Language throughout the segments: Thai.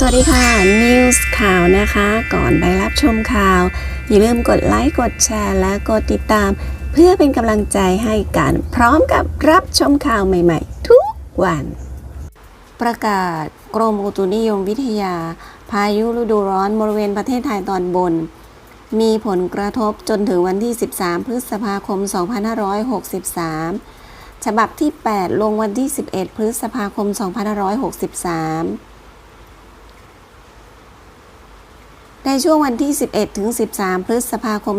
สวัสดีค่ะ News ข่าวนะคะ ก่อนไปรับชมข่าว อย่าลืมกดไลค์ กดแชร์ และกดติดตาม เพื่อเป็นกำลังใจให้กัน พร้อมกับรับชมข่าวใหม่ๆ ทุกวัน ประกาศกรมอุตุนิยมวิทยา พายุฤดูร้อนบริเวณประเทศไทยตอนบน มีผลกระทบจนถึงวันที่ 13 พฤษภาคม 2563 ฉบับที่ 8 ลงวันที่ 11 พฤษภาคม 2563 ในช่วงวันที่ 11 ถึง 13 พฤษภาคม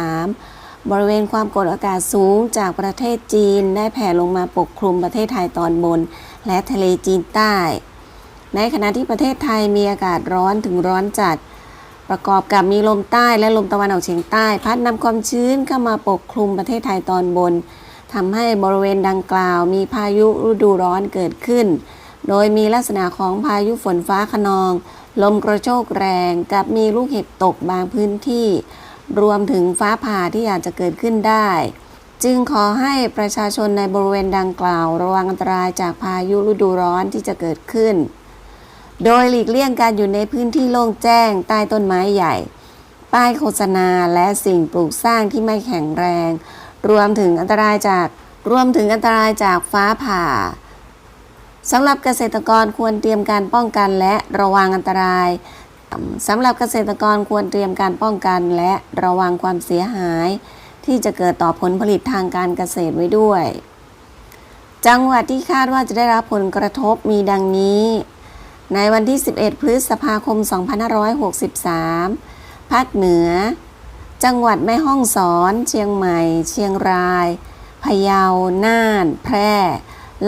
2563 บริเวณความกดอากาศสูงจากประเทศจีนได้แผ่ลงมาปกคลุมประเทศไทยตอนบน และทะเลจีนใต้ ในขณะที่ประเทศไทยมีอากาศร้อนถึงร้อนจัด ประกอบกับมีลมใต้และลมตะวันออกเฉียงใต้ พัดนำความชื้นเข้ามาปกคลุมประเทศไทยตอนบนทำให้บริเวณดังกล่าวมีพายุฤดูร้อนเกิดขึ้น โดยมีลักษณะของพายุฝนฟ้าขนอง ลมกระโชกแรงกับมีลูกเห็บตกบางพื้นที่ รวมถึงฟ้าผ่าที่อาจจะเกิดขึ้นได้ จึงขอให้ประชาชนในบริเวณดังกล่าว ระวังอันตรายจากพายุฤดูร้อนที่จะเกิดขึ้น โดยหลีกเลี่ยงการอยู่ในพื้นที่โล่งแจ้งใต้ต้นไม้ใหญ่ ป้ายโฆษณาและสิ่งปลูกสร้างที่ไม่แข็งแรง รวมถึงอันตรายจากรวมถึงอันตรายจากฟ้าผ่า สำหรับเกษตรกรควรเตรียมการป้องกันและระวังอันตรายสำหรับเกษตรกรควรเตรียมการป้องกันและระวังความเสียหาย ที่จะเกิดต่อผลผลิตทางการเกษตรไว้ด้วย จังหวัดที่คาดว่าจะได้รับผลกระทบมีดังนี้ ในวันที่ 11 พฤษภาคม 2563 ภาคเหนือ จังหวัดแม่ฮ่องสอน เชียงใหม่ เชียงราย พะเยา น่าน แพร่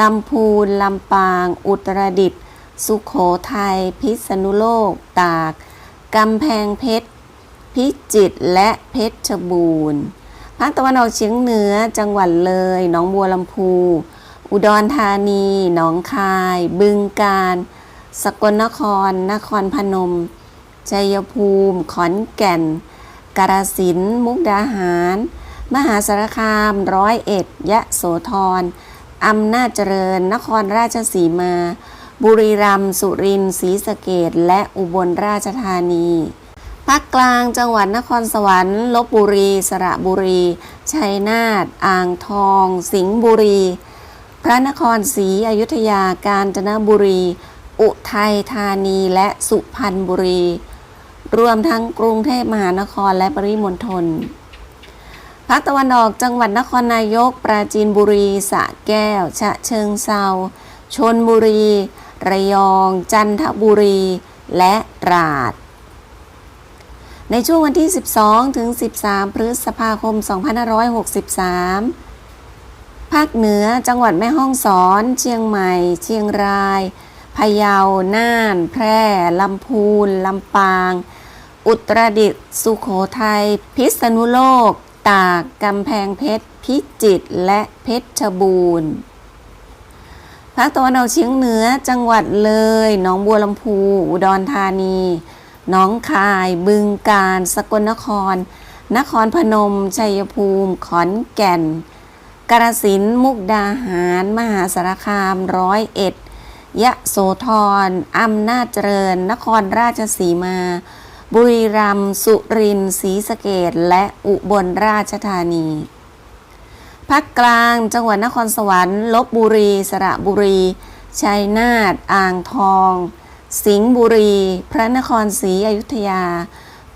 ลำพูน ลำปาง อุตรดิตถ์สุขโขทัย พิษณุโลก ตาก กำแพงเพชร พิจิตร และเพชรบูรณ์ ภาคตะวันออกเฉียงเหนือ จังหวัดเลย หนองบัวลำพู อุดรธานี หนองคาย บึงกาฬ สกลนคร นครพนม ชัยภูมิ ขอนแก่น กาฬสินธุ์มุกดาหาร มหาสารคาม ร้อยเอ็ด ยะโสธร อำนาจเจริญ นครราชสีมา บุรีรัมย์ สุรินทร์ ศรีสะเกดและอุบลราชธานีภาคกลางจังหวัดนครสวรรค์ ลบบุรี สระบุรี ชัยนาท อ่างทอง สิงห์บุรี พระนครศรีอยุธยา กาญจนบุรี อุทัยธานี และสุพรรณบุรี รวมทั้งกรุงเทพมหานครและปริมณฑล ภาคตะวันออกจังหวัดนครนายก ปราจีนบุรีสระแก้ว ฉะเชิงเซาชนบุรี ระยอง จันทบุรี และตราด ในช่วงวันที่ 12 ถึง 13 พฤษภาคม 2563 ภาคเหนือจังหวัดแม่ฮ่องสอน เชียงใหม่ เชียงรายพะเยา น่าน แพร่ ลำพูน ลำปาง อุตรดิตถ์ สุโขทัย พิษณุโลก ตากกำแพงเพชร พิจิตรและเพชรบูรณ์ภาคตะวันออกเฉียงเหนือจังหวัดเลยหนองบัวลำพู อุดรธานีหนองคาย บึงกาฬสกลนคร นครพนม ชัยภูมิ ขอนแก่น กาฬสินธุ์มุกดาหาร มหาสารคามร้อยเอ็ดยะโสธรอำนาจเจริญ นครราชสีมา บุรีรัมย์ สุรินทร์ ศรีสะเกดและอุบลราชธานีภาคกลาง จังหวัดนครสวรรค์ ลบบุรี สระบุรี ชัยนาท อ่างทอง สิงห์บุรี พระนครศรีอยุธยา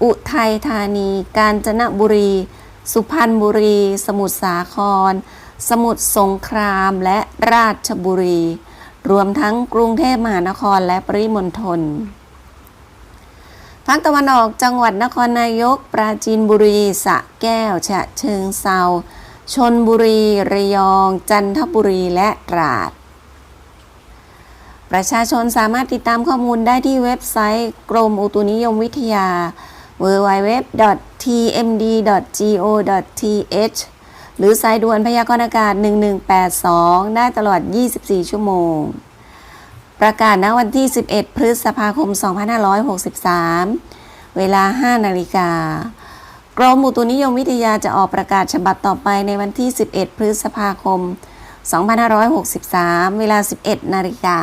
อุทัยธานี กาญจนบุรี สุพรรณบุรี สมุทรสาคร สมุทรสงคราม และราชบุรี รวมทั้งกรุงเทพมหานครและปริมณฑล ภาคตะวันออกจังหวัดนครนายก ปราจีนบุรีสระแก้ว ฉะเชิงเซาชนบุรี ระยอง จันทบุรีและตราด ประชาชนสามารถติดตามข้อมูลได้ที่เว็บไซต์กรมอุตุนิยมวิทยา www.tmd.go.th หรือสายด่วนพยากรณ์อากาศ 1182 ได้ตลอด 24 ชั่วโมง ประกาศณวันที่ 11 พฤษภาคม 2563 เวลา 5 นาฬิกากรมอุตุนิยมวิทยาจะออกประกาศฉบับต่อไปในวันที่ 11 พฤษภาคม 2563 เวลา 11 นาฬิกา